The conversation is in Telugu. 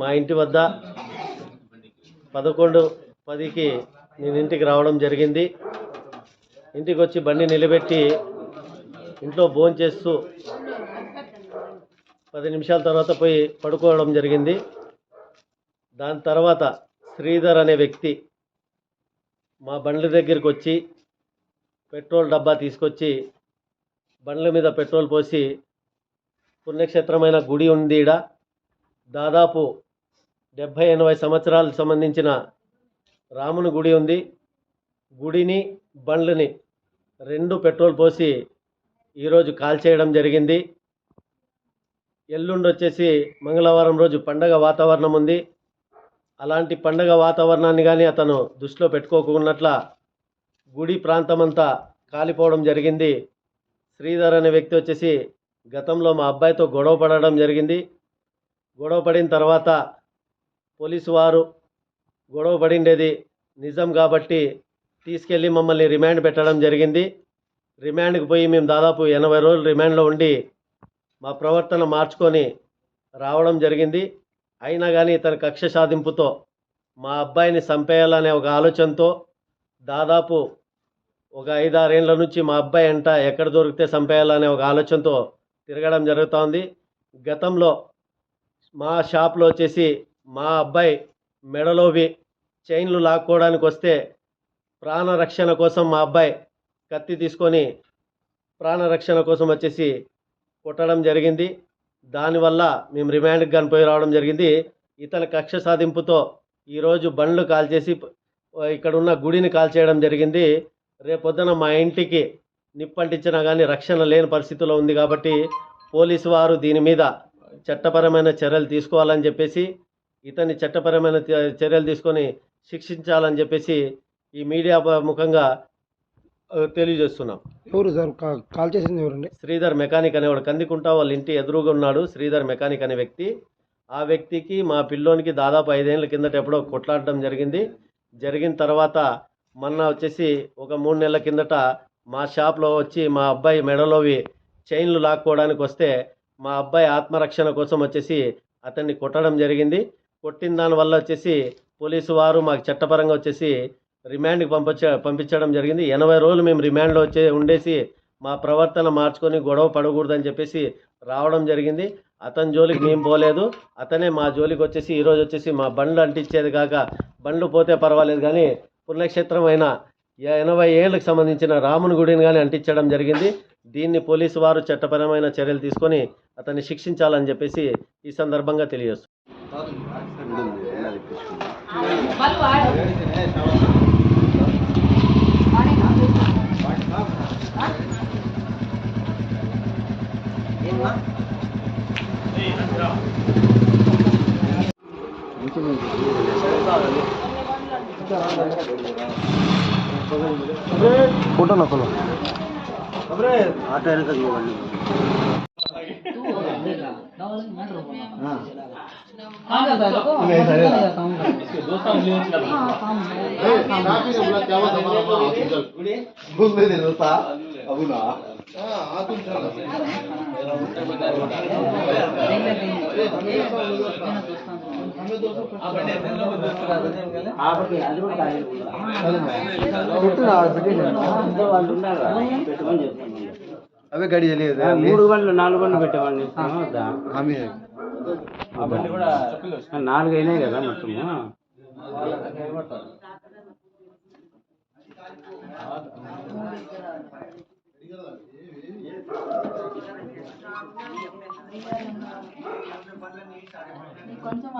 మా ఇంటి వద్ద పదకొండు పదికి నేను ఇంటికి రావడం జరిగింది. ఇంటికి వచ్చి బండి నిలబెట్టి ఇంట్లో భోజనం చేస్తూ పది నిమిషాల తర్వాత పోయి పడుకోవడం జరిగింది. దాని తర్వాత శ్రీధర్ అనే వ్యక్తి మా బండ్ల దగ్గరికి వచ్చి పెట్రోల్ డబ్బా తీసుకొచ్చి బండ్ల మీద పెట్రోల్ పోసి పుణ్యక్షేత్రమైన గుడి ఉంది ఈడ. దాదాపు డెబ్భై ఎనభై సంవత్సరాలకు సంబంధించిన రాముని గుడి ఉంది. గుడిని బండ్లని రెండు పెట్రోల్ పోసి ఈరోజు కాల్ చేయడం జరిగింది. ఎల్లుండి వచ్చేసి మంగళవారం రోజు పండగ వాతావరణం ఉంది. అలాంటి పండగ వాతావరణాన్ని కానీ అతను దృష్టిలో పెట్టుకోకున్నట్ల గుడి ప్రాంతమంతా కాలిపోవడం జరిగింది. శ్రీధర్ అనే వ్యక్తి వచ్చేసి గతంలో మా అబ్బాయితో గొడవ పడడం జరిగింది. గొడవ పడిన తర్వాత పోలీసు వారు గొడవ పడిండేది నిజం కాబట్టి తీసుకెళ్ళి మమ్మల్ని రిమాండ్ పెట్టడం జరిగింది. రిమాండ్కి పోయి మేము దాదాపు ఎనభై రోజులు రిమాండ్లో ఉండి మా ప్రవర్తన మార్చుకొని రావడం జరిగింది. అయినా కానీ ఇతని కక్ష సాధింపుతో మా అబ్బాయిని చంపేయాలనే ఒక ఆలోచనతో దాదాపు ఒక ఐదారేళ్ళ నుంచి మా అబ్బాయి అంట ఎక్కడ దొరికితే చంపేయాలనే ఒక ఆలోచనతో తిరగడం జరుగుతోంది. గతంలో మా షాప్లో వచ్చేసి మా అబ్బాయి మెడలోవి చైన్లు లాక్కోవడానికి వస్తే ప్రాణరక్షణ కోసం మా అబ్బాయి కత్తి తీసుకొని ప్రాణరక్షణ కోసం వచ్చేసి కొట్టడం జరిగింది. దానివల్ల మేము రిమాండ్కి కానీ పోయి రావడం జరిగింది. ఇతని కక్ష సాధింపుతో ఈరోజు బండ్లు కాల్చేసి ఇక్కడ ఉన్న గుడిని కాల్చేయడం జరిగింది. రేపొద్దున మా ఇంటికి నిప్పంటించినా కానీ రక్షణ లేని పరిస్థితిలో ఉంది కాబట్టి పోలీసు వారు దీని మీద చట్టపరమైన చర్యలు తీసుకోవాలని చెప్పేసి ఇతన్ని చట్టపరమైన చర్యలు తీసుకొని శిక్షించాలని చెప్పేసి ఈ మీడియా ముఖంగా తెలియజేస్తున్నాం. ఎవరు సార్? కాల్ చేసింది ఎవరండి? శ్రీధర్ మెకానిక్ అనేవాడు కందికుంట వాళ్ళ ఇంటి ఎదురుగా ఉన్నాడు శ్రీధర్ మెకానిక్ అనే వ్యక్తి. ఆ వ్యక్తికి మా పిల్లోనికి దాదాపు ఐదేళ్ళ కిందట ఎప్పుడో కొట్లాడడం జరిగింది. జరిగిన తర్వాత మొన్న వచ్చేసి ఒక మూడు నెలల కిందట మా షాప్లో వచ్చి మా అబ్బాయి మెడలోవి చైన్లు లాక్కోవడానికి వస్తే మా అబ్బాయి ఆత్మరక్షణ కోసం వచ్చేసి అతన్ని కొట్టడం జరిగింది. కొట్టిన దానివల్ల వచ్చేసి పోలీసు వారు మాకు చట్టపరంగా వచ్చేసి రిమాండ్కి పంపించ పంపించడం జరిగింది. ఎనభై రోజులు మేము రిమాండ్లో వచ్చే ఉండేసి మా ప్రవర్తన మార్చుకొని గొడవ పడకూడదని చెప్పేసి రావడం జరిగింది. అతని జోలికి మేము పోలేదు. అతనే మా జోలికి వచ్చేసి ఈరోజు వచ్చేసి మా బండ్లు అంటించేది కాక బండ్లు పోతే పర్వాలేదు కానీ పుణ్యక్షేత్రం అయిన ఎనభై ఏళ్ళకి సంబంధించిన రాముని గుడిని కానీ అంటించడం జరిగింది. దీన్ని పోలీసు వారు చట్టపరమైన చర్యలు తీసుకొని అతన్ని శిక్షించాలని చెప్పేసి ఈ సందర్భంగా ಫೋಟೋ ನಕಲು ಆಟ ಏನಕ್ಕೆ తెలియజేస్తుంది ఫోటో నొక్కలు అవే గడి తెలియదు. మూడు బండ్లు నాలుగు బండ్లు పెట్టేవాడిని నాలుగు అయినాయి కదా మొత్తము. కొంచెం